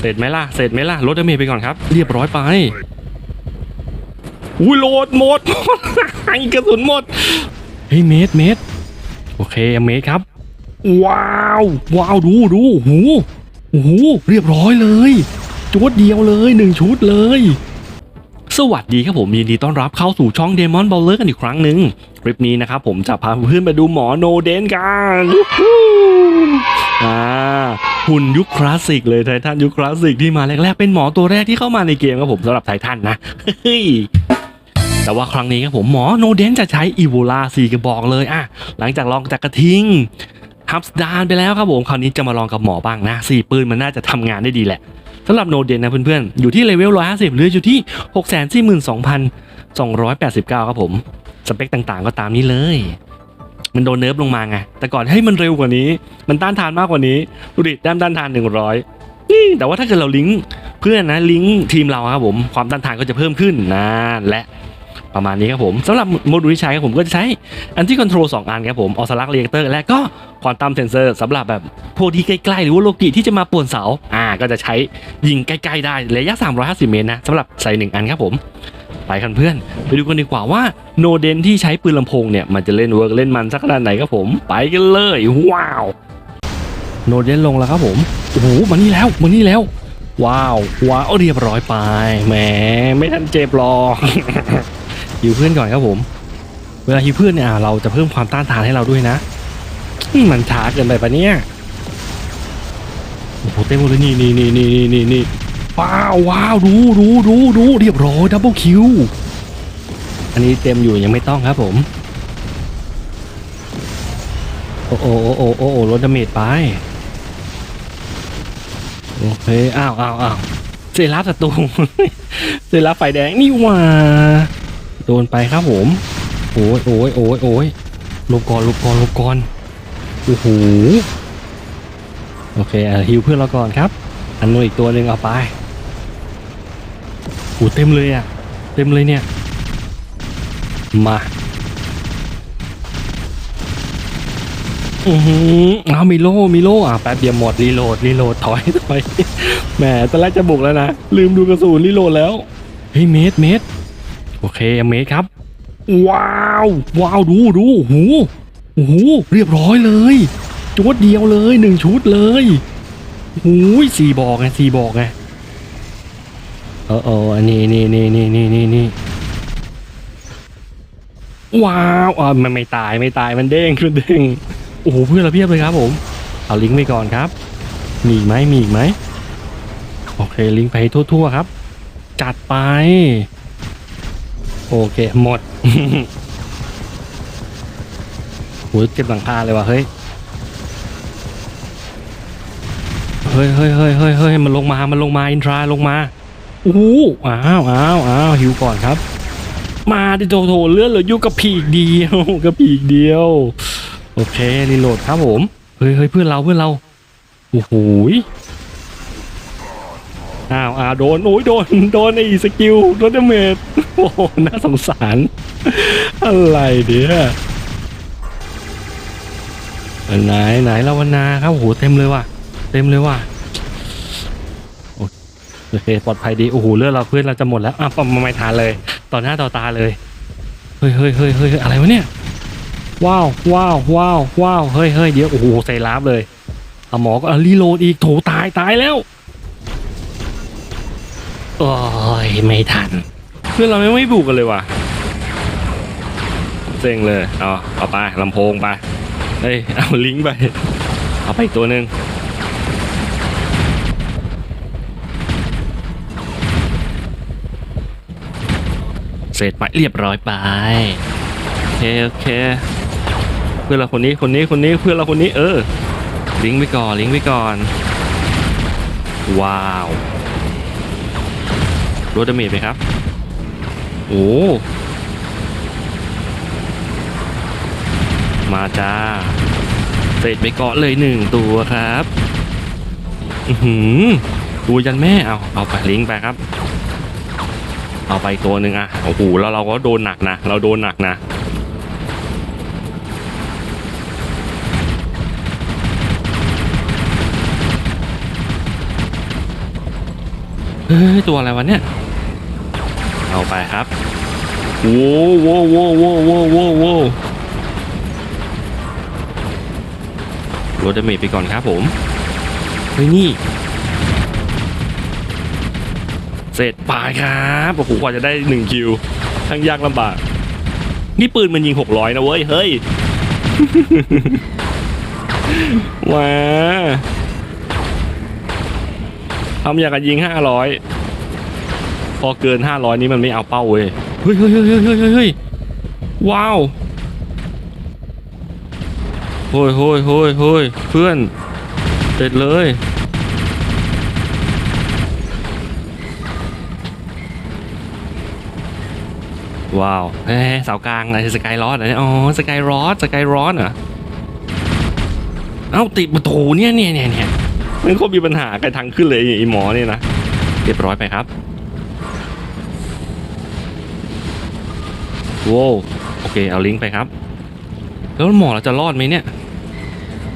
เสร็จไหมล่ะ เสร็จไหมล่ะลดดาเมจไปก่อนครับ เรียบร้อยไปอุ้ยโหลดหมดไอกระสุนหมด เฮ้ยเมตรเมตรโอเคเมตรครับ ว้าว ว้าว ดูดูโอ้โหโอ้เรียบร้อยเลยจุดเดียวเลยหนึ่งชุดเลย สวัสดีครับผมยินดีต้อนรับเข้าสู่ช่อง Demon b a l l e r กันอีกครั้งหนึ่งคลิปนี้นะครับผมจะพาเพื่อนไปดูหมอโนเดนกัน หุ่นยุคคลาสสิกเลยไททันยุคคลาสสิกที่มาแรกๆ เป็นหมอตัวแรกที่เข้ามาในเกมครับผมสำหรับไททันนะเฮ้ยแต่ว่าครั้งนี้ครับผมหมอโนเดนจะใช้อีโวลาสี่กระบอกเลยอะหลังจากลองจากกระทิงฮับสดานไปแล้วครับผมคราวนี้จะมาลองกับหมอบ้างนะสี่ปืนมันน่าจะทำงานได้ดีแหละสำหรับโนเดนนะเพื่อนๆ อยู่ที่เลเวล 150 หรืออยู่ที่ 642,289 ครับผม สเปคต่างๆก็ตามนี้เลย มันโดนเนิร์ฟลงมาไง แต่ก่อนให้มันเร็วกว่านี้ มันต้านทานมากกว่านี้ดูดิแต้มต้านทาน 100นี่แต่ว่าถ้าเกิดเราลิงก์เพื่อนนะลิงก์ทีมเราครับผมความต้านทานก็จะเพิ่มขึ้นนะและประมาณนี้ครับผมสำหรับโมดูลที่ใช้ครับผมก็จะใช้อันที่คอนโทรลสองอันครับผมออสลักเรียกเตอร์และก็ควอนตัมเซนเซอร์สำหรับแบบพวกที่ใกล้ๆ หรือว่าโลกิที่จะมาป่วนเสาอ่าก็จะใช้ยิงใกล้ ๆ ได้ระยะ 350 เมตรนะสำหรับใส่หนึ่งอันครับผม ไปกันเพื่อน ไปดูกันดีกว่าว่าโนเดนที่ใช้ปืนลำโพงเนี่ย มันจะเล่นเวิร์กเล่นมันสักขนาดไหนครับผม ไปกันเลย ว้าว โนเดนลงแล้วครับผม โอ้โหมานี่แล้วมานี่แล้ว ว้าวว้าวเรียบร้อยไปแหมไม่ทันเจ็บหรอกฮิวเพื่อนก่อนครับผม เวลาฮิวเพื่อนเนี่ยเราจะเพิ่มความต้านทานให้เราด้วยนะมมันช้าเกินไปปะเนี่ยโอ้โหเต็มหมดเลยนี่นี่นี่นี่นี่นี่ ว้าวว้าวดูดูดูดูเรียบร้อยดับเบิลคิวอันนี้เต็มอยู่ยังไม่ต้องครับผม โอ้โอ้โอ้โอ้โอ้โอ้ลดดาเมจไป โอเคอ้าวอ้าวอ้าวเซราศัตรู เซราไฟแดงนี่หว่า โดนไปครับผม โอ้ยโอ้ยโอ้ยโอ้ยลบก่อนลบก่อนลบก่อนโอ้โหโอเคฮิวเพื่อนเราก่อนครับ อันนู้นอีกตัวหนึ่งเอาไป โอ้เต็มเลยอะ เต็มเลยเนี่ย มา อือหือเอามีโล่มีโล่อะแป๊บเดียวหมดรีโหลดรีโหลดถอยถอยแหมตอนแรกจะบุกแล้วนะ ลืมดูกระสุนรีโหลดแล้ว เฮ้ยเมตรเมตรโอเคเมตรครับ ว้าว ว้าวดูดูโอ้โหโอ้โหเรียบร้อยเลยจุดเดียวเลยหนึ่งชุดเลยโอ้โหสี่บอกไงสี่บอกไง เออเอออันนี้นี่นี่นี่นี่นี่นี่ว้าวอ่ามันไม่ตายไม่ตายมันเด้งมันเด้งโอ้โหเพื่อนเราเพียบเลยครับผม เอาลิงก์ไปก่อนครับ มีอีกไหมมีอีกไหมโอเคลิงก์ไปทั่วๆครับ จัดไป โอเคหมดโหเจ็บหลังคาเลยว่ะเฮ้ยเฮ้ยเฮ้ยเฮ้ยเฮ้ยมันลงมา มันลงมา อินทราลงมา อู้อ้าวอ้าวอ้าวหิวก่อนครับ มาดิโถโถเลือดเหลืออยู่กับผีกเดียวกับผีกเดียว โอเครีโหลดครับผมเฮ้ยเฮ้ยเพื่อนเราเพื่อนเราโอ้โหอ้าวอ้าวโดนโอ้ยโดนโดนไอ้สกิลโดนดาเมจโอ้โหน่าสงสาร อะไรเดี๋ยวไหนไหนลาวนาครับโอ้โหเต็มเลยว่ะ เต็มเลยว่ะ โอเคปลอดภัยดีโอ้โหเลือดเราเพื่อนเราจะหมดแล้วอะปอมมาไม่ทานเลย ต่อหน้าต่อตาเลยเฮ้ยเฮ้ยเฮ้ยเฮ้ยอะไรวะเนี่ยว้าวว้าวว้าวว้าวเฮ้ยเฮ้ยเดี๋ยวโอ้โหใส่ลาบเลยเอาหมอก็เอารีโหลดอีกโถตายตายแล้วโอ้ยไม่ทันเพื่อนเราไม่ไม่บุกกันเลยว่ะเซ็งเลยเอาเอาไปลำโพงไปเฮ้ยเอาลิงก์ไปเอาไปตัวหนึ่ง เสร็จไปเรียบร้อยไปโอเคโอเค เพื่อนเราคนนี้คนนี้คนนี้เพื่อนเราคนนี้เออ ลิงก์ไว้ก่อนลิงก์ไว้ก่อน ว้าวลดดาเมจไหมครับ โอ้มาจ้าเสร็จไปเกาะเลยหนึ่งตัวครับ อือหือตัวยันแม่เอาเอาไปลิงก์ไปครับ เอาไปตัวหนึ่งอะโอ้โหแล้วเราก็โดนหนักนะ เราโดนหนักนะเฮ้ยตัวอะไรวะเนี่ย เอาไปครับโว้โว้โว้โว้โว้โว้โว้ลดดาเมจไปก่อนครับผมเฮ้ยนี่ เสร็จไปครับโอ้โหกว่าจะได้หนึ่งคิวทั้งยากลำบาก นี่ปืนมันยิงหกร้อยนะเว้ย เฮ้ยว้าทำอย่างกับยิงห้าร้อยพอเกินห้าร้อยนี้มันไม่เอาเป้าเว้ย เฮ้ยเฮ้ยเฮ้ยเฮ้ยเฮ้ยเฮ้ยเฮ้ยว้าวโฮ้ยโฮ้ยโฮ้ยโฮ้ยเพื่อนเสร็จเลย ว้าวเฮ้เสากลางอะไรสกายรอดอะไรอ๋อสกายรอดสกายรอดเหรอเอ้าติดประตูเนี่ยเนี่ยเนี่ยเนี่ยมันก็มีปัญหากันทางขึ้นเลยไอ้หมอเนี่ยนะเรียบร้อยไปครับโว้วโอเคเอาลิงก์ไปครับ แล้วหมอเราจะรอดไหมเนี่ย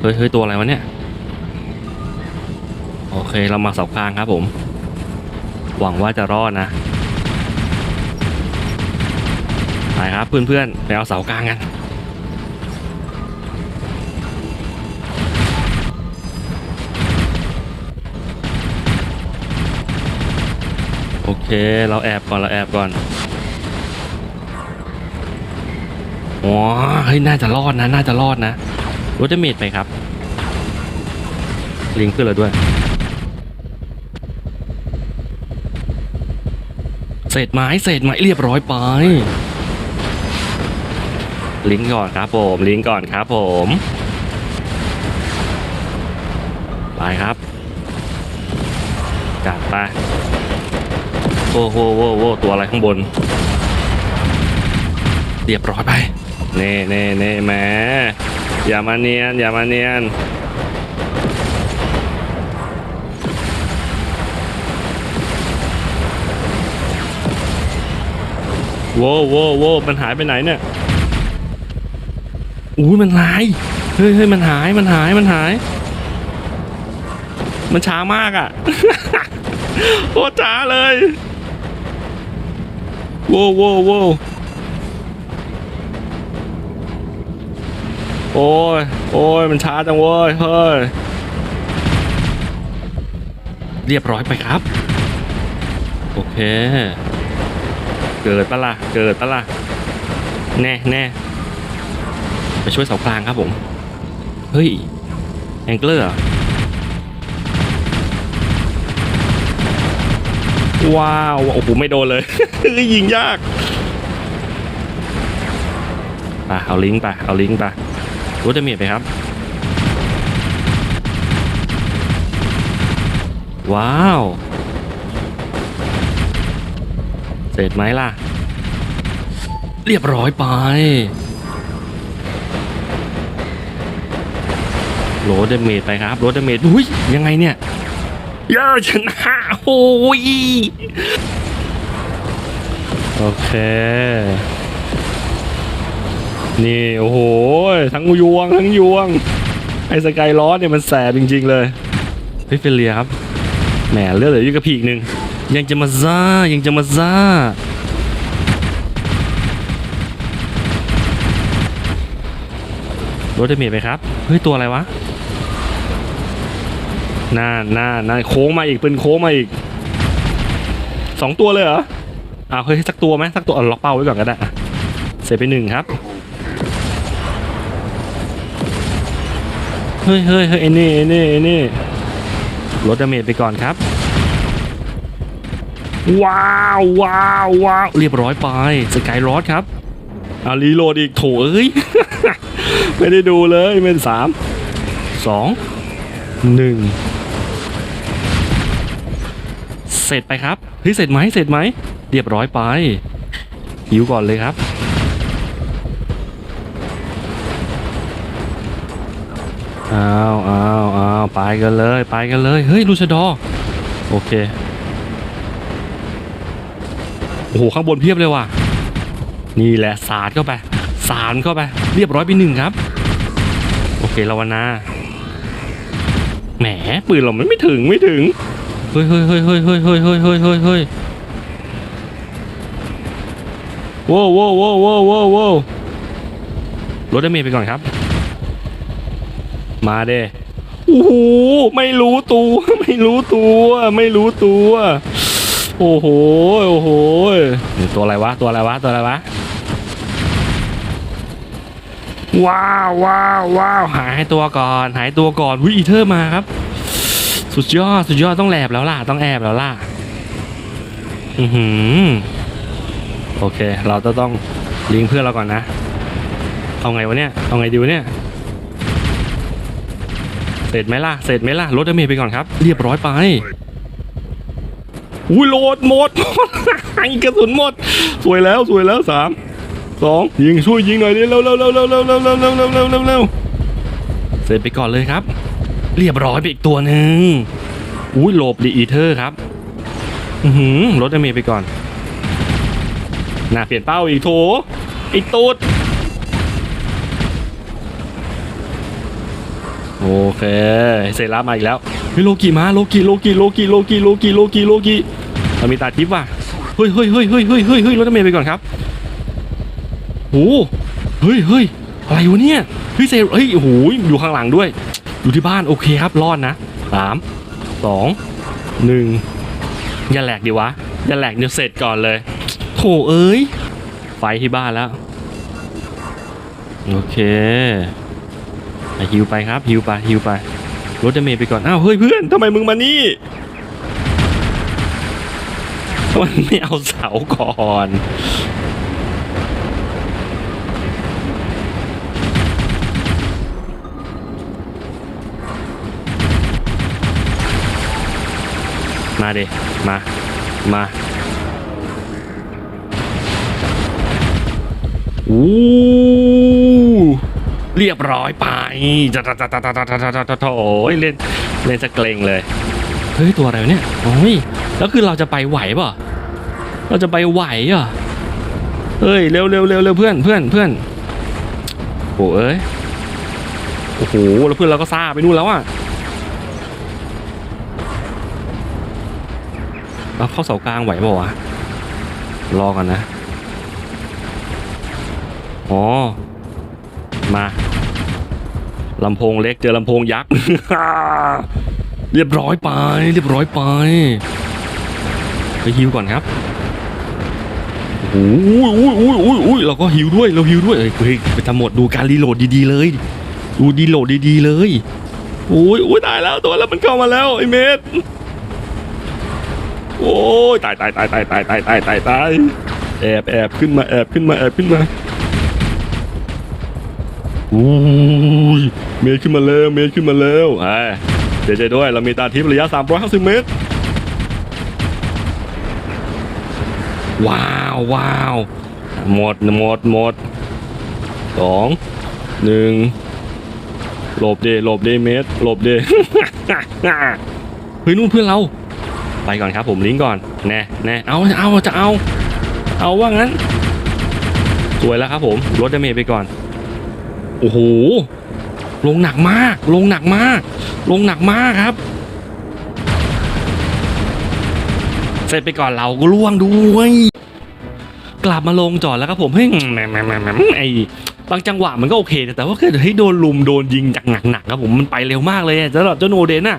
เฮ้ยเฮ้ยตัวอะไรวะเนี่ยโอเคเรามาเสากลางครับผม หวังว่าจะรอดนะ ไปครับเพื่อนๆไปเอาเสากลางกันโอเค เราแอบก่อน เราแอบก่อนอ๋อเฮ้ย น่าจะรอดนะ น่าจะรอดนะรถจะเมดไปครับ ลิงขึ้นแล้วด้วย เศษไม้ เศษไม้ เรียบร้อยไป ลิงก์ก่อนครับผมลิงก์ก่อนครับผมไปครับจัดไปโอ้โหโว้โว้ตัวอะไรข้างบน เรียบร้อยไปเน่เน่เน่แหมอย่ามาเนียน อย่ามาเนียนโว้โว้โว้มันหายไปไหนเนี่ย อุ้ยมันหายเฮ้ยเฮ้ยมันหายมันหายมันหาย มันช้ามากอะ่ะโคตรช้าเลยโว้โว้โว้โอ้ยโอ้ยมันช้าจังเว้ยเฮ้ยเรียบร้อยไปครับ โอเค เกิดปะล่ะเกิดปะล่ะแน่แน่ ไปช่วยเสากลางครับผม เฮ้ย แองเกอร์ว้าว โอ้โห ไม่โดนเลยยิงยากไปเอาลิงก์ไป เอาลิงก์ไปรู้จะมีไปครับ ว้าว เสร็จไหมล่ะ เรียบร้อยไป โหลดเดเมจไปครับโหลดเดเมจอุ้ยยังไงเนี่ยเยอะชนะโอ้ยโอเค นี่โอ้โหทั้งยวงทั้งยวง ไอ้สกายล้อเนี่ยมันแสบจริง ๆ เลยเฮ้ยเฟลเลียครับแหมเลือดเหลืออยู่กระพีกหนึ่งยังจะมาซ่ายังจะมาซ่ารถเดเมจไปครับ เฮ้ย ตัวอะไรวะ น่าน่าน่าโค้งมาอีกป็นโค้งมาอีกสองตัวเลยเหรออ้าวเฮ้ยสักตัวไหมสักตัวเอาล็อกเป้าไว้ก่อนก็ได้เสร็จไปหนึ่งครับเฮ้ยเฮ้ยเฮ้ยไอ้นี่ไอ้นี่ไอ้นี่ลดดาเมจไปก่อนครับ ว้าวว้าวว้าวเรียบร้อยไปสกายรอดครับอารีโหลดอีกโถเอ้ย ไม่ได้ดูเลยเป็นสามสองหนึ่ง เสร็จไปครับเฮ้ยเสร็จไหมเสร็จไหมเรียบร้อยไป หิวก่อนเลยครับ อ้าวอ้าวอ้าวไปกันเลย ไปกันเลย เฮ้ยลูชดอ โอเค โอ้โห ข้างบนเพียบเลยว่ะ นี่แหละสาดเข้าไป สารเข้าไป เรียบร้อยไปหนึ่งครับ โอเคลาวนาแหมปืนเราไม่ถึงไม่ถึง เฮ้ยเฮ้ยเฮ้ยเฮ้ยเฮ้ยเฮ้ยเฮ้ยเฮ้ยเฮ้ยเฮ้ยว้าวว้าวว้าวว้าวว้าวว้าวลดดาเมจไปก่อนครับ มาเด้โอ้โหไม่รู้ตัว ไม่รู้ตัว ไม่รู้ตัว โอ้โห โอ้โห ตัวอะไรวะ ตัวอะไรวะ ตัวอะไรวะ ว้าวว้าวว้าวหายตัวก่อน หายตัวก่อนวิอีเทอร์มาครับ สุดยอด สุดยอดต้องแอบแล้วล่ะ ต้องแอบแล้วล่ะ อือหือ โอเค เราจะต้องลิงเพื่อนเราก่อนนะ เอาไงวะเนี่ย เอาไงดีวะเนี่ย เสร็จไหมล่ะ เสร็จไหมล่ะ ลดดาเมจไปก่อนครับ เรียบร้อยไป อุ้ยโหลดหมดยิงกระสุนหมด สวยแล้ว สวยแล้วสาม สอง ยิงช่วยยิงหน่อยดิเร็วเร็วเร็วเร็วเร็วเร็วเร็วเร็วเร็วเร็วเร็วเร็วเสร็จไปก่อนเลยครับ เรียบร้อยไปอีกตัวหนึ่งอุ้ยโหลบดีอีเทอร์ครับอือหือลดดาเมจไปก่อนน่าเปลี่ยนเป้าอีกโถไอ้ตูดโอเคเซรามาอีกแล้วเฮ้ยโลกิมาโลกิโลกิโลกิโลกิโลกิโลกิโลกิเรามีตาทิพย์ว่ะเฮ้ยเฮ้ยเฮ้ยเฮ้ยเฮ้ยเฮ้ยเฮ้ยรถเมย์ไปก่อนครับโอ้เฮ้ยเฮ้ยอะไรวะเนี่ยเฮ้ยเซเฮ้ยโอ้โหอยู่ข้างหลังด้วย อยู่ที่บ้านโอเคครับรอดนะสามสองหนึ่งอย่าแหลกดิวะ อย่าแหลกเดี๋ยวเสร็จก่อนเลยโถเอ้ย ไฟที่บ้านแล้ว โอเคฮิวไปครับฮิวไปฮิวไปลดดเมจไปก่อน อ้าว เฮ้ยเพื่อนทำไมมึงมานี่มันไม่เอาเสาก่อน มาเดมา มาอู้เรียบร้อยไปจะจะจะจะจะจะจะจะโอ้ยเล่นเล่นจะเกรงเลย เฮ้ย ตัวอะไรเนี่ยโอ้ยแล้วคือเราจะไปไหวป่ะเราจะไปไหวอะเฮ้ยเร็วเร็วเร็วเร็วเพื่อนเพื่อนเพื่อนโอ้เอ้ยโอ้โหแล้วเพื่อนเราก็ซาไปนู่นแล้วอะ เราเข้าเสากลางไหวเปล่าวะรอกันนะอ๋อมาลำโพงเล็กเจอลำโพงยักษ์ เรียบร้อยไป เรียบร้อยไป ไปฮิวก่อนครับโอ้โอุ้ยอุ้ยอุ้ยอุ้ยเราก็ฮิวด้วย เราฮิวด้วยเฮ้ยไปทำหมดดูการรีโหลดดีๆเลย ดูดีโหลดดีๆเลย โอ้ยอุ้ยตายแล้วตัวแล้วมันเข้ามาแล้วไอ้เมธ โอ้ยตายตายตายตายตายตายตายตายตายแอบแอบขึ้นมาแอบขึ้นมาแอบขึ้นมาอุ้ยเมย์ขึ้นมาแล้วเมย์ขึ้นมาแล้วอ่าเดี๋ยวใจด้วยเรามีตาทิพย์ระยะ 350 เมตร ว้าวว้าวหมดหมดหมดสองหนึ่งหลบเดหลบเดเมตรหลบเดเฮ้ยนู่นเพื่อนเรา ไปก่อนครับผมลิงก์ก่อนแน่แน่เอาเอาจะเอา เอาว่างั้น สวยแล้วครับผมลดดาเมจไปก่อน โอ้โห ลงหนักมาก ลงหนักมาก ลงหนักมากครับ เสร็จไปก่อนเราก็ล่วงด้วยกลับมาลงจอดแล้วครับผมเฮ้ยแหมแหมแหมไอ้บางจังหวะมันก็โอเค แต่ว่าเกิดให้โดนลุมโดนยิงจากหนักๆครับผมมันไปเร็วมากเลยสำหรับเจ้าโนเดนน่ะ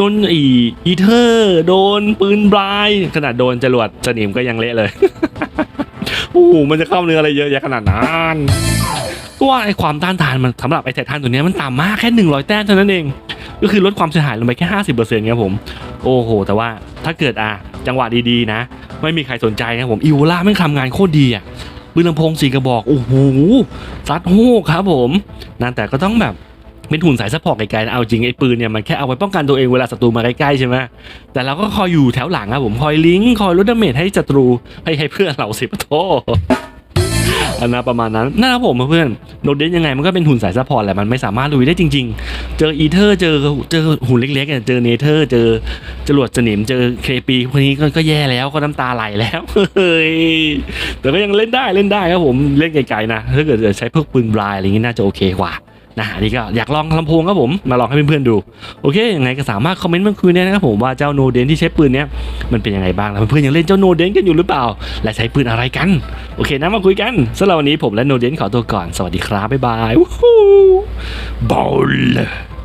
โดนอีอีเทอร์โดนปืนบลายขนาดโดนจรวดสนิมก็ยังเละเลยโอ้โหมันจะเข้าเนื้ออะไรเยอะแยะขนาดนั้นตัวไอความต้านทานมันสำหรับไอไททันตัวนี้มันต่ำมากแค่ 100 แต้มเท่านั้นเอง ก็คือลดความเสียหายลงไปแค่ 50%ครับผม โอ้โห แต่ว่าถ้าเกิดอะจังหวะดีๆนะ ไม่มีใครสนใจนะผมอีโวล่าไม่ทำงานโคตรดีอะปืนลำโพงสี่กระบอก โอ้โหซัดโฮกครับผมนั่นแต่ก็ต้องแบบ เป็นหุ่นสายซัพพอร์ตไกลๆเอาจริงไอ้ปืนเนี่ยมันแค่เอาไว้ป้องกันตัวเองเวลาศัตรูมาใกล้ๆใช่ไหมแต่เราก็คอยอยู่แถวหลังครับผมคอยลิงก์คอยลดดาเมจให้ศัตรูให้ให้เพื่อนเราสิปะโทอันนะประมาณนั้นนะครับผมเพื่อนโนเดนยังไงมันก็เป็นหุ่นสายซัพพอร์ตแหละมันไม่สามารถลุยได้จริง ๆ เจออีเทอร์เจอเจอหุ่นเล็กๆอะเจอเนเธอร์ เจอจรวดสนิมเจอเคปีพวกนี้ก็แย่แล้วก็น้ำตาไหลแล้วเฮ้ยแต่ก็ยังเล่นได้เล่นได้ครับผมเล่นไกลๆนะถ้าเกิดจะใช้พวกปืนบลายอะไรอย่างงี้น่าจะโอเคกว่า นะอันนี้ก็อยากลองลำโพงครับผมมาลองให้เพื่อนๆดู โอเคยังไงก็สามารถคอมเมนต์มาคุยได้นะครับผมว่าเจ้าโนเดนที่ใช้ปืนเนี้ยมันเป็นยังไงบ้างแล้วเพื่อนๆยังเล่นเจ้าโนเดนกันอยู่หรือเปล่า และใช้ปืนอะไรกัน โอเคนะมาคุยกันสำหรับวันนี้ผมและโนเดนขอตัวก่อนสวัสดีครับบ๊ายบายวู้ฮู้บอล